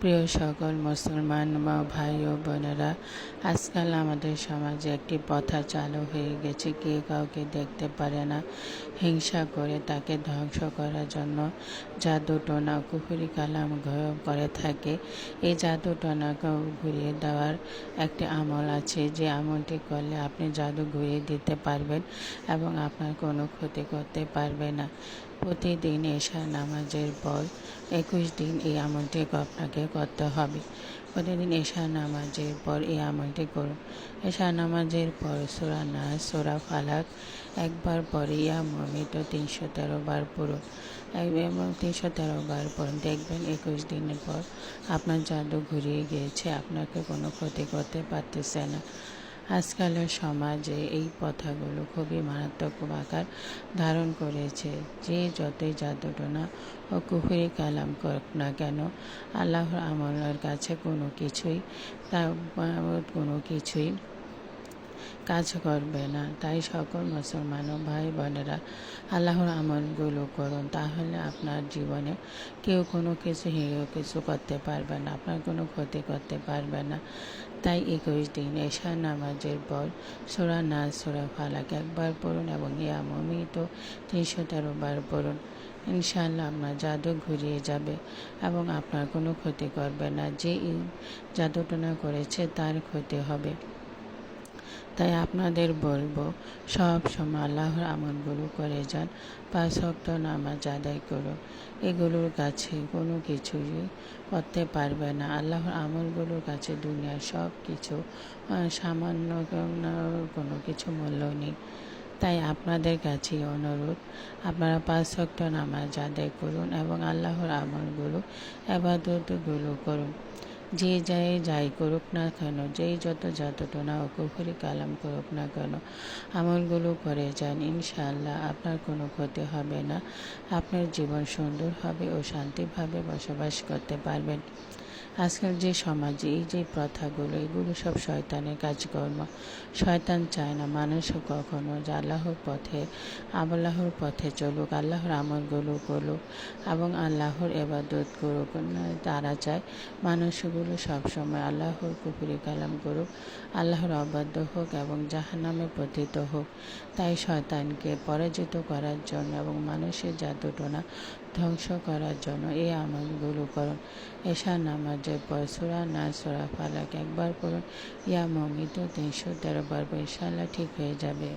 প্রিয় সকল মুসলমান বা ভাই ও বোনেরা, আজকাল আমাদের সমাজে একটি প্রথা চালু হয়ে গেছে। কে কাউকে দেখতে পারে না, হিংসা করে তাকে ধ্বংস করার জন্য জাদু টোনা কুফুরি কালাম করে থাকে। এই জাদু টোনাকে ঘুরিয়ে দেওয়ার একটি আমল আছে, যে আমলটি করলে আপনি জাদু ঘুরিয়ে দিতে পারবেন এবং আপনার কোনো ক্ষতি করতে পারবে না। প্রতিদিন এশা নামাজের পর একুশ দিন এই আমলটি আপনাকে করতে হবে। প্রতিদিন এশা নামাজের পর এই আমলটি করুন। এশা নামাজের পর সোরা নাচ সোরা ফালাক একবার পরে ইয়া মমিত তিনশো তেরো বার পড়ুন। এবং তিনশো তেরো বার পর দেখবেন একুশ দিনের পর আপনার জাদু ঘুরিয়ে গিয়েছে, আপনাকে কোনো ক্ষতি করতে পারতেছে না। আজকালের সমাজে এই প্রথাগুলো খুবই মারাত্মক আকার ধারণ করেছে যে যতই জাদুটনা ও কুহুরি কালাম করুক না কেন, আল্লাহর আমলের কাছে কোনো কিছুই তা কোনো কিছুই কাজ করবে না। তাই সকল মুসলমান ভাই বোনেরা আল্লাহর আমলগুলো করুন। তাহলে আপনার জীবনে কেউ কোনো কিছু হিরো কিছু করতে পারবে না, আপনার কোনো ক্ষতি করতে পারবে না। তাই একুশ দিন এশা নামাজের পর সোরা নাজ সোরা ফালাক একবার পড়ুন এবং ইয়া মমিত তিনশো তেরো বার পড়ুন। ইনশাল্লাহ আপনার জাদু ঘুরিয়ে যাবে এবং আপনার কোনো ক্ষতি করবে না। যে জাদুটনা করেছে তার ক্ষতি হবে। তাই আপনাদের বলব, সব সময় আল্লাহর আমলগুলো করে যান, পাঁচ শক্ত নামাজ আদায় করুন। এগুলোর কাছে কোনো কিছুই করতে পারবে না। আল্লাহর আমলগুলোর কাছে দুনিয়ার সব কিছু সামান্য কোনো কিছু মূল্য নেই। তাই আপনাদের কাছে অনুরোধ, আপনারা পাঁচ শক্ত নামাজ আদায় করুন এবং আল্লাহর আমলগুলো আবাদতগুলো করুন। যে যাই যাই করুক না কেন, যেই যত যতটনা ও কুফুরি কালাম করুক না কেন, আমলগুলো করে যান, ইনশাআল্লাহ আপনার কোনো ক্ষতি হবে না। আপনার জীবন সুন্দর হবে ও শান্তিভাবে বসবাস করতে পারবেন। আজকাল যে সমাজে, এই যে প্রথাগুলো, এগুলো সব শয়তানের কাজকর্ম। শয়তান চায় না মানুষ কখনো যে আল্লাহর পথে আল্লাহর পথে চলুক, আল্লাহর আমলগুলো করুক এবং আল্লাহর এবাদত করুক। তারা চায় মানুষগুলো সবসময় আল্লাহর কুপুরি কালাম করুক, আল্লাহর অবাধ্য হোক এবং জাহান্নামে পতিত হোক। তাই শয়তানকে পরাজিত করার জন্য এবং মানুষের যা জাদুটনা ধ্বংস করার জন্য এই আমলগুলো করুন। এশা নামাজের পর সুরা না সুরা ফালাক একবার করুন ইয়া মমিত তিনশো তেরো বার ইনশাল্লাহ ঠিক হয়ে যাবে।